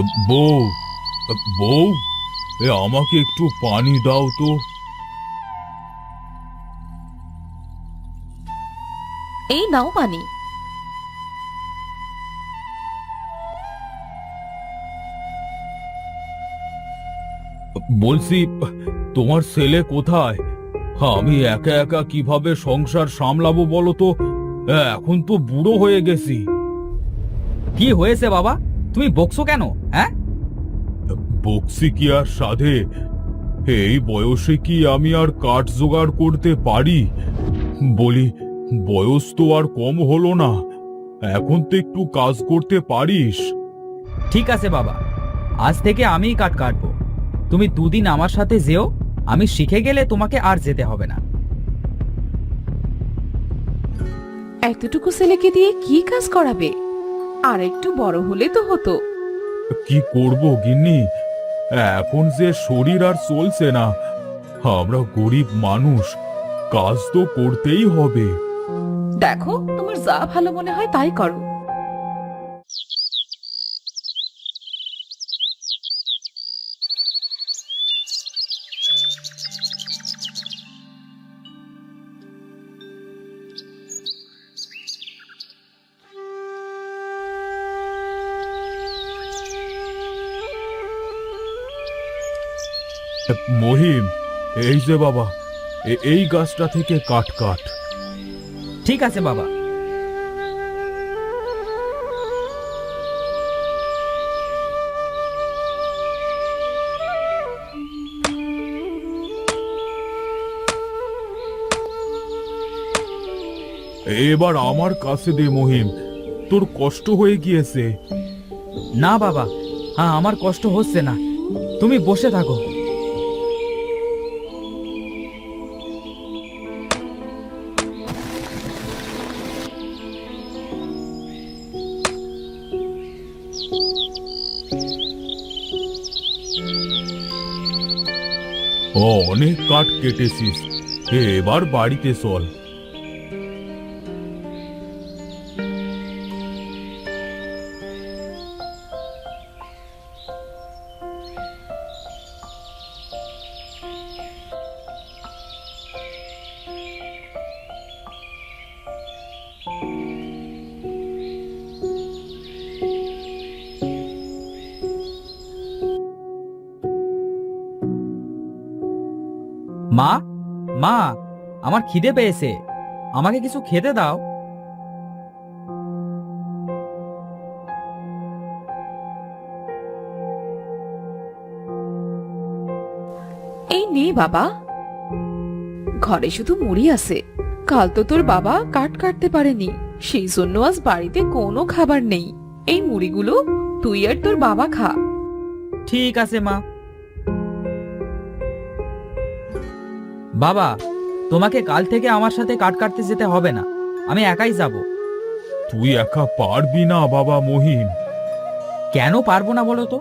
বউ বউ? এ আমাকে একটু পানি দাও তো। এই নাও পানি। বলছি তোমার ছেলে কোথায়? আমি একা একা কীভাবে সংসার সামলাবো বলো তো? এখন তো বুড়ো হয়ে গেছি। কি হয়েছে বাবা? তুমি বকছো কেন হ্যাঁ? বক্সি কি আর সাধে? এই বয়সে কি আমি আর কাঠ জোগাড় করতে পারি? বলি বয়স তো আর কম হলো না। এখন তো একটু কাজ করতে পারিস। ঠিক আছে বাবা আজ থেকে আমিই কাট কাটবো। তুমি দুদিন আমার সাথে যেও আমি শিখে গেলে তোমাকে আর যেতে হবে না। এতটুকু ছেলেকে দিয়ে কি কাজ করাবে? আর একটু বড় হলে তো হতো। কি করব গিন্নি? এখন যে শরীর আর চলছে না আমরা গরিব মানুষ কাজ তো করতেই হবে। দেখো তোমার যা ভালো মনে হয় তাই করো। মহিম এই যে বাবা এই গাছটা থেকে কাট কাট ঠিক আছে বাবা। এবার আমার কাছে দে মহিম তোর কষ্ট হয়ে গিয়েছে। না বাবা হ্যাঁ আমার কষ্ট হচ্ছে না। তুমি বসে থাকো। অনেক কাঠ কেটেছিস। এবার বাড়িতে চল। মা আমার খিদে পেয়েছে। আমাকে কিছু খেতে দাও। এই নে বাবা। ঘরে শুধু মুড়ি আছে। কাল তো তোর বাবা কাট কাটতে পারেনি। সেই জন্য আজ বাড়িতে কোনো খাবার নেই। এই মুড়িগুলো তুই আর তোর বাবা খা। ঠিক আছে মা। বাবা তোমাকে কাল থেকে আমার সাথে কাট কাটতে যেতে হবে না। আমি একাই যাব। তুই একা পারবি না বাবা মহিম কেন পারব না বলো তো?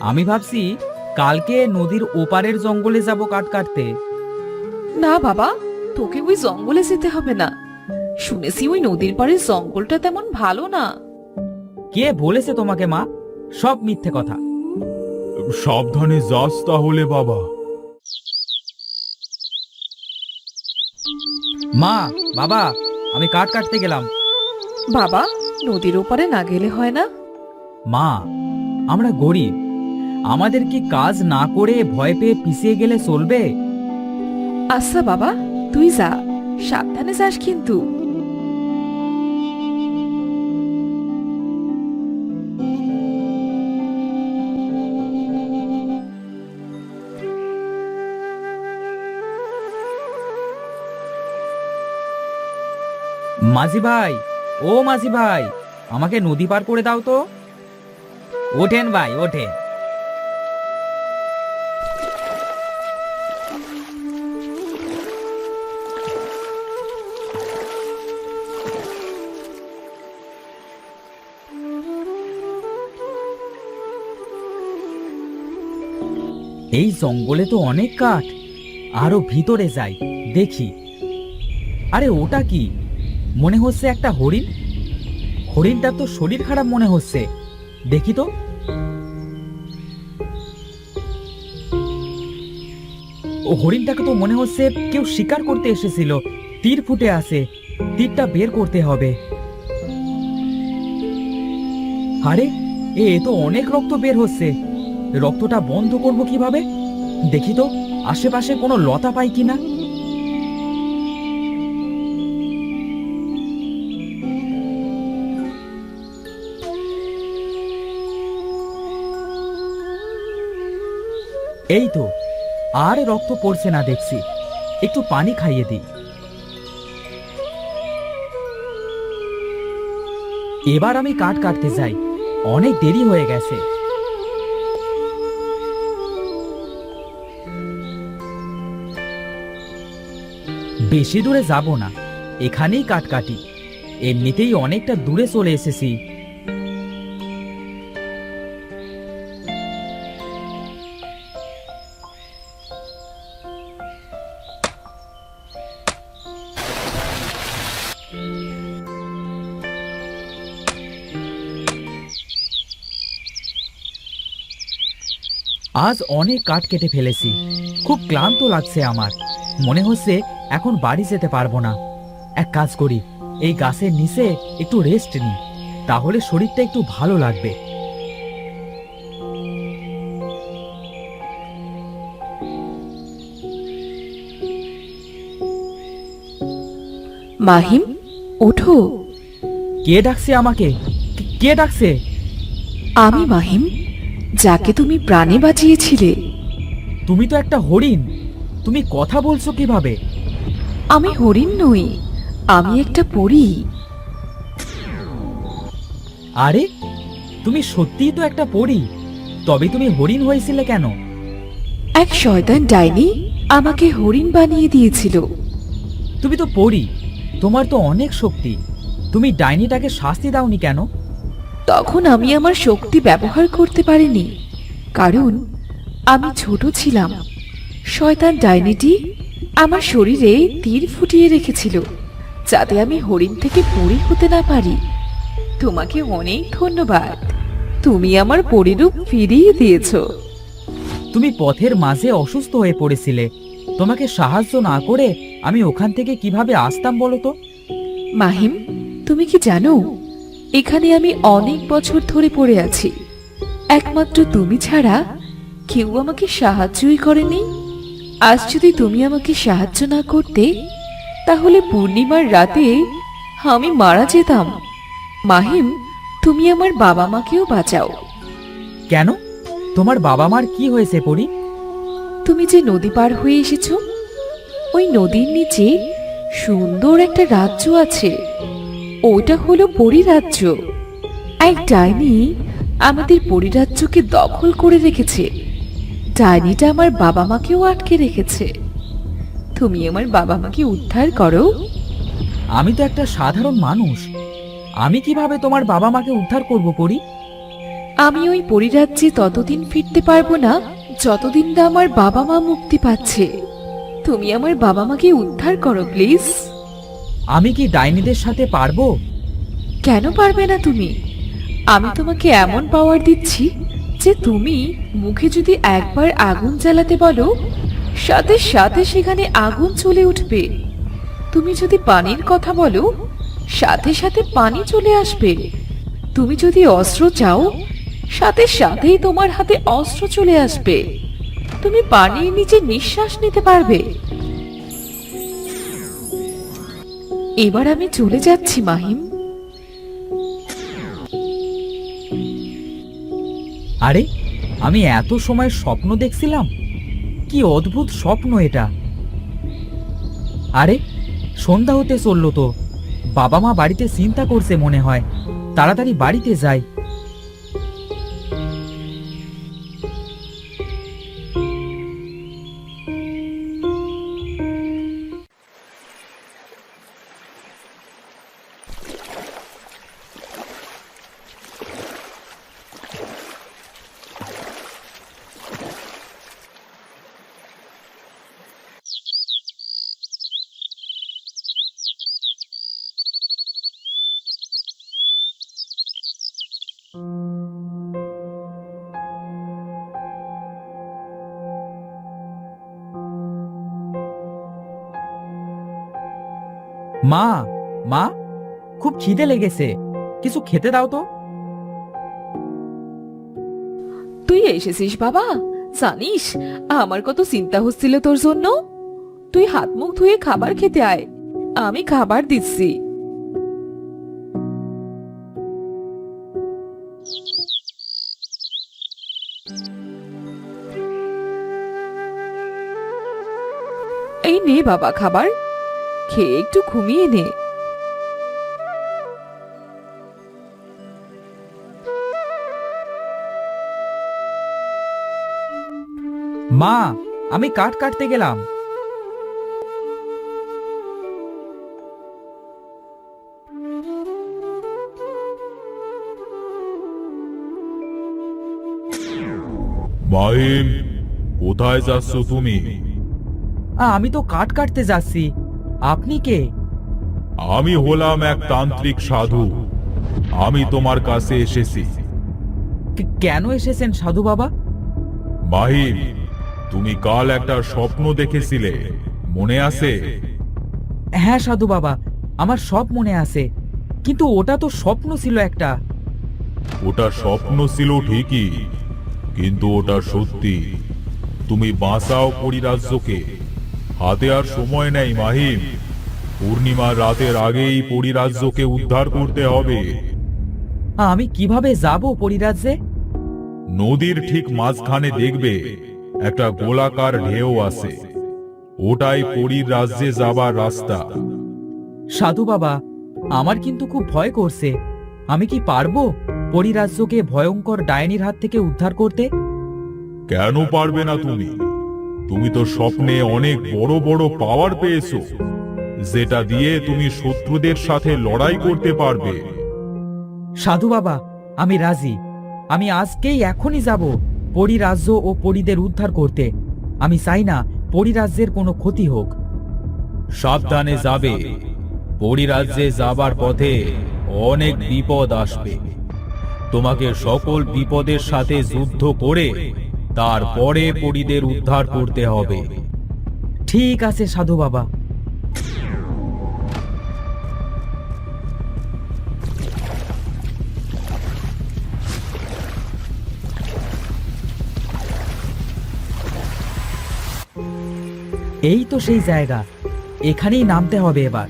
আমি ভাবছি কালকে নদীর ওপারের জঙ্গলে যাব কাট কাটতে। না বাবা তোকে ওই জঙ্গলে যেতে হবে না। শুনেছি ওই নদীর পাড়ের জঙ্গলটা তেমন ভালো না। কে বলেছে তোমাকে মা? সব মিথ্যে কথা। সাবধানে যাস তাহলে বাবা। মা বাবা আমি কাঠ কাটতে গেলাম। বাবা নদীর ওপারে না গেলে হয় না? মা আমরা গরিব। আমাদের কি কাজ না করে ভয় পেয়ে পিছিয়ে গেলে চলবে? আচ্ছা বাবা তুই যা। সাবধানে যাস কিন্তু। মাঝি ভাই, ও মাঝি ভাই, আমাকে নদী পার করে দাও তো। ওঠেন ভাই, ওঠেন। এই জঙ্গলে তো অনেক কাঠ, আরও ভিতরে যাই, দেখি। আরে ওটা কি? মনে হচ্ছে একটা হরিণ? হরিণটার তো শরীর খারাপ মনে হচ্ছে। দেখি তো। ও হরিণটাকে তো মনে হচ্ছে কেউ শিকার করতে এসেছিল। তীর ফুটে আছে। তীরটা বের করতে হবে। আরে, এ তো অনেক রক্ত বের হচ্ছে। রক্তটা বন্ধ করব কীভাবে? দেখি তো, আশেপাশে কোনো লতা পাই কিনা? এই তো, আর রক্ত পড়ছে না দেখছি। একটু পানি খাইয়ে দিই। এবার আমি কাঠ কাটতে যাই। অনেক দেরি হয়ে গেছে। বেশি দূরে যাব না। এখানেই কাঠ কাটি। এমনিতেই অনেকটা দূরে চলে এসেছি। আজ অনেক কাঠ কেটে ফেলেছি। খুব ক্লান্ত লাগছে আমার। মনে হচ্ছে এখন বাড়ি যেতে পারব না। এক কাজ করি এই গাছের নিচে একটু রেস্ট নিই তাহলে শরীরটা একটু ভালো লাগবে। মাহিম ওঠো। কে ডাকছে আমাকে? কে- কে ডাকছে? আমি মাহিম। যাকে তুমি প্রাণে বাঁচিয়েছিলে। তুমি তো একটা হরিণ। তুমি কথা বলছো কীভাবে? আমি হরিণ নই আমি একটা পরী। আরে তুমি সত্যিই তো একটা পরী। তবে তুমি হরিণ হয়েছিলে কেন? এক শয়তান ডাইনি আমাকে হরিণ বানিয়ে দিয়েছিল। তুমি তো পরী তোমার তো অনেক শক্তি। তুমি ডাইনিটাকে শাস্তি দাওনি কেন? তখন আমি আমার শক্তি ব্যবহার করতে পারিনি। কারণ আমি ছোট ছিলাম। শয়তান ডাইনিটি আমার শরীরে তীর ফুটিয়ে রেখেছিল যাতে আমি হরিণ থেকে পরি হতে না পারি। তোমাকে অনেক ধন্যবাদ। তুমি আমার পরিরূপ ফিরিয়ে দিয়েছ। তুমি পথের মাঝে অসুস্থ হয়ে পড়েছিলে। তোমাকে সাহায্য না করে আমি ওখান থেকে কীভাবে আসতাম বলো তো? মাহিম তুমি কি জানো এখানে আমি অনেক বছর ধরে পড়ে আছি। একমাত্র তুমি ছাড়া কেউ আমাকে সাহায্যই করেনি। আজ যদি তুমি আমাকে সাহায্য না করতে তাহলে পূর্ণিমার রাতে আমি মারা যেতাম। মাহিম তুমি আমার বাবা মাকেও বাঁচাও। কেন? তোমার বাবা মার কি হয়েছে পরি? তুমি যে নদী পার হয়ে এসেছ ওই নদীর নিচে সুন্দর একটা রাজ্য আছে। ওটা হলো পরিরাজ্য। এক ডাইনি আমাদের পরিরাজ্যকে দখল করে রেখেছে। ডাইনিটা আমার বাবা মাকেও আটকে রেখেছে। তুমি আমার বাবা মাকে উদ্ধার করো। আমি তো একটা সাধারণ মানুষ। আমি কীভাবে তোমার বাবা মাকে উদ্ধার করব পরি? আমি ওই পরিরাজ্যে ততদিন ফিরতে পারব না যতদিন না আমার বাবা মা মুক্তি পাচ্ছে। তুমি আমার বাবা মাকে উদ্ধার করো প্লিজ। আমি কি ডাইনিদের সাথে পারব? কেন পারবে না তুমি? আমি তোমাকে এমন পাওয়ার দিচ্ছি যে তুমি মুখে যদি একবার আগুন জ্বালাতে বলো, সাথে সাথে সেখানে আগুন চলে উঠবে। তুমি যদি পানির কথা বলো, সাথে সাথে পানি চলে আসবে। তুমি যদি অস্ত্র চাও, সাথে সাথেই তোমার হাতে অস্ত্র চলে আসবে। তুমি পানির নিচে নিঃশ্বাস নিতে পারবে। এবার আমি চলে যাচ্ছি, মাহিম। আরে, আমি এত সময় স্বপ্ন দেখছিলাম। কি অদ্ভুত স্বপ্ন এটা। আরে, সন্ধ্যা হতে চলল তো। বাবা মা বাড়িতে চিন্তা করছে মনে হয়। তাড়াতাড়ি বাড়িতে যাই। মা মা, খুব খিদে লেগেছে। কিছু খেতে দাও তো। তুই এসেছিস বাবা। জানিস, আমার কত চিন্তা হচ্ছিল তোর জন্য। তুই হাত মুখ ধুয়ে খাবার খেতে আয়। আমি খাবার দিচ্ছি। এই নে বাবা খাবার। খেয়ে একটু ঘুমিয়ে নে। মা আমি কাঠ কাটতে গেলাম। মাহিম কোথায় যাচ্ছ তুমি? আমি তো কাঠ কাটতে যাচ্ছি। আপনি কে? আমি হলাম এক তান্ত্রিক সাধু। আমি তোমার কাছে এসেছি। কে- কেন এসেছেন সাধু বাবা? মাহিম তুমি কাল একটা স্বপ্ন দেখেছিলে। মনে আছে? হ্যাঁ সাধু বাবা আমার সব মনে আছে। কিন্তু ওটা তো স্বপ্ন ছিল একটা। ওটা স্বপ্ন ছিল ঠিকই কিন্তু ওটা সত্যি। তুমি বাঁচাও পরিরাজ্যকে। হাতে আর সময় নেই মাহিম। পূর্ণিমার রাতের আগেই পরিরাজ্যকে উদ্ধার করতে হবে। আমি কীভাবে যাব পরিরাজ্যে? নদীর ঠিক মাঝখানে দেখবে একটা গোলাকার ঢেউ আছে। ওটাই পরীর রাজ্যে যাবার রাস্তা। সাধু বাবা আমার কিন্তু খুব ভয় করছে। আমি কি পারব পরিরাজ্যকে ভয়ঙ্কর ডাইনির হাত থেকে উদ্ধার করতে? কেন পারবে না তুমি? তুমি তো স্বপ্নে অনেক বড় বড় পাওয়ার পেয়েছ। যেটা দিয়ে তুমি শত্রুদের সাথে লড়াই করতে পারবে। সাধু বাবা আমি রাজি। আমি আজকেই এখনই যাব পরিরাজ্য ও পরিদের উদ্ধার করতে। আমি চাই না পরিরাজ্যের কোনো ক্ষতি হোক। সাবধানে যাবে। পরিরাজ্যে যাবার পথে অনেক বিপদ আসবে। তোমাকে সকল বিপদের সাথে যুদ্ধ করে তারপরে পরিদের উদ্ধার করতে হবে। ঠিক আছে, সাধু বাবা। এই তো সেই জায়গা। এখানেই নামতে হবে এবার।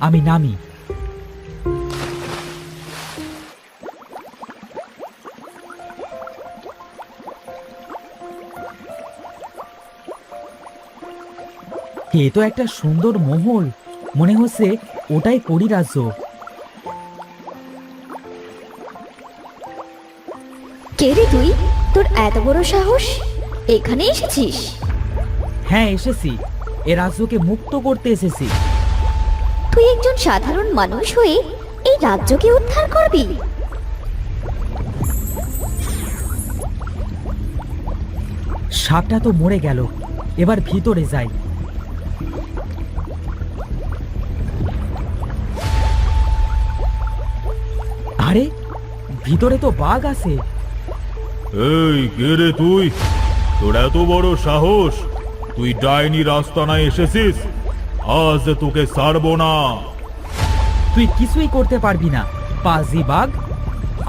আমি নামি। এ তো একটা সুন্দর মহল। মনে হচ্ছে ওটাই পরিরাজ্য। কে রে তুই? তোর এত বড় সাহস? এখানে এসেছিস? হ্যাঁ এসেছি। এ রাজ্যকে মুক্ত করতে এসেছি। তুই একজন সাধারণ মানুষ হয়ে এই রাজ্যকে উদ্ধার করবি? সাপটা তো মরে গেল। এবার ভিতরে যাই। আরে ভিতরে তো বাঘ আছে। এই কে রে তুই? তোর এত বড় সাহস? তুই ডাইনি রাস্তানায় এসেছিস? আজ তোকে ছাড়বো না। তুই কিছুই করতে পারবি না পাজি বাঘ।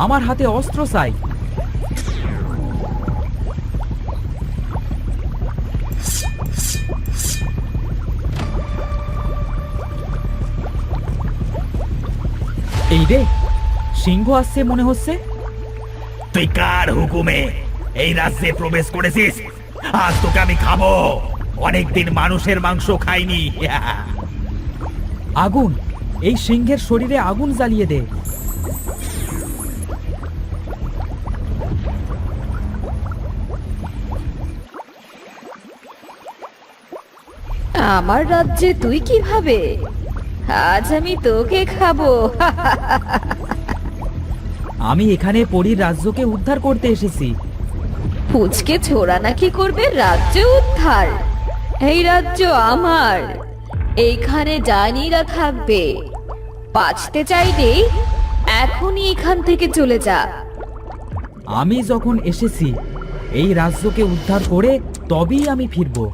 আমার হাতে অস্ত্র চাই। এই রে সিংহ আসছে মনে হচ্ছে? তুই কার হুকুমে এই রাজ্যে প্রবেশ করেছিস? আজ তোকে আমি খাব। অনেকদিন মানুষের মাংস খাইনি। আগুন! এই সিংহের শরীরে আগুন জ্বালিয়ে দে। আমার রাজ্যে তুই কীভাবে? আজ আমি তোকে খাব। আমি এখানে পরীর রাজ্যকে উদ্ধার করতে এসেছি। পুচকে ছোড়া নাকি করবে রাজ্য উদ্ধার? এই রাজ্য আমার। এইখানে জানিরা থাকবে। বাঁচতে চাইলে এখনই এখান থেকে চলে যা। আমি যখন এসেছি এই রাজ্যকে উদ্ধার করে তবেই আমি ফিরব।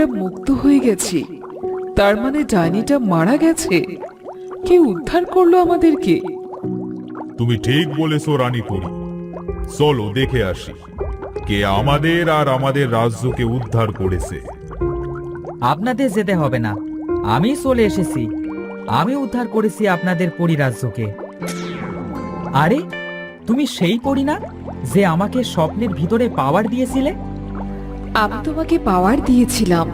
আমরা মুক্ত হয়ে গেছি। তার মানে ডাইনিটা মারা গেছে। কে উদ্ধার করল আমাদেরকে? তুমি ঠিক বলেছ রানী পরি চলো দেখে আসি। কে আমাদের আর আমাদের রাজ্যকে উদ্ধার করেছে? আপনাদের যেতে হবে না। আমি চলে এসেছি। আমি উদ্ধার করেছি আপনাদের পরিরাজ্যকে আরে তুমি সেই পরি না যে আমাকে স্বপ্নের ভিতরে পাওয়ার দিয়েছিলে? আমি তোমাকে পাওয়ার দিয়েছিলাম।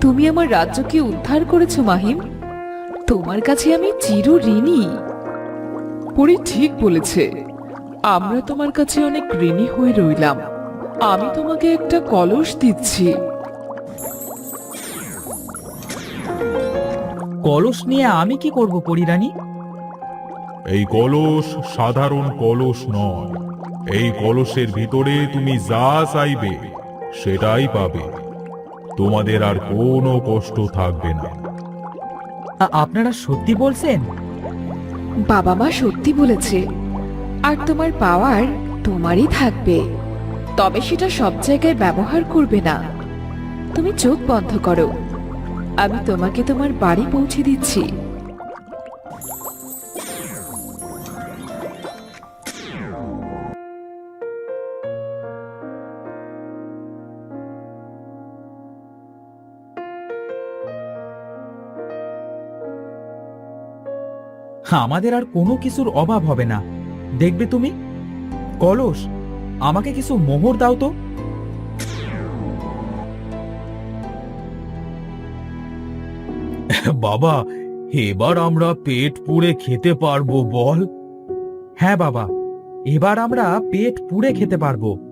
তুমি আমার রাজ্যকে উদ্ধার করেছ মাহিম। তোমার কাছে আমি চির ঋণী। পরি ঠিক বলেছে। আমরা তোমার কাছে অনেক ঋণী হয়ে রইলাম। আমি তোমাকে একটা কলস দিচ্ছি। কলস নিয়ে আমি কি করব পরিরানী এই কলস সাধারণ কলস নয়। এই কলসের ভিতরে তুমি যা চাইবে সেটাই পাবে। তোমাদের আর কোনো কষ্ট থাকবে না। আ- আপনারা সত্যি বলছেন? বাবা মা সত্যি বলেছে আর তোমার পাওয়ার তোমারই থাকবে। তবে সেটা সব জায়গায় ব্যবহার করবে না। তুমি চোখ বন্ধ করো। আমি তোমাকে তোমার বাড়ি পৌঁছে দিচ্ছি। আমাদের আর কোনো কিছুর অভাব হবে না। দেখবে তুমি? কলস, আমাকে কিছু মোহর দাও তো। বাবা, এবার আমরা পেট পুড়ে খেতে পারব, বল। হ্যাঁ বাবা, এবার আমরা পেট পুড়ে খেতে পারব।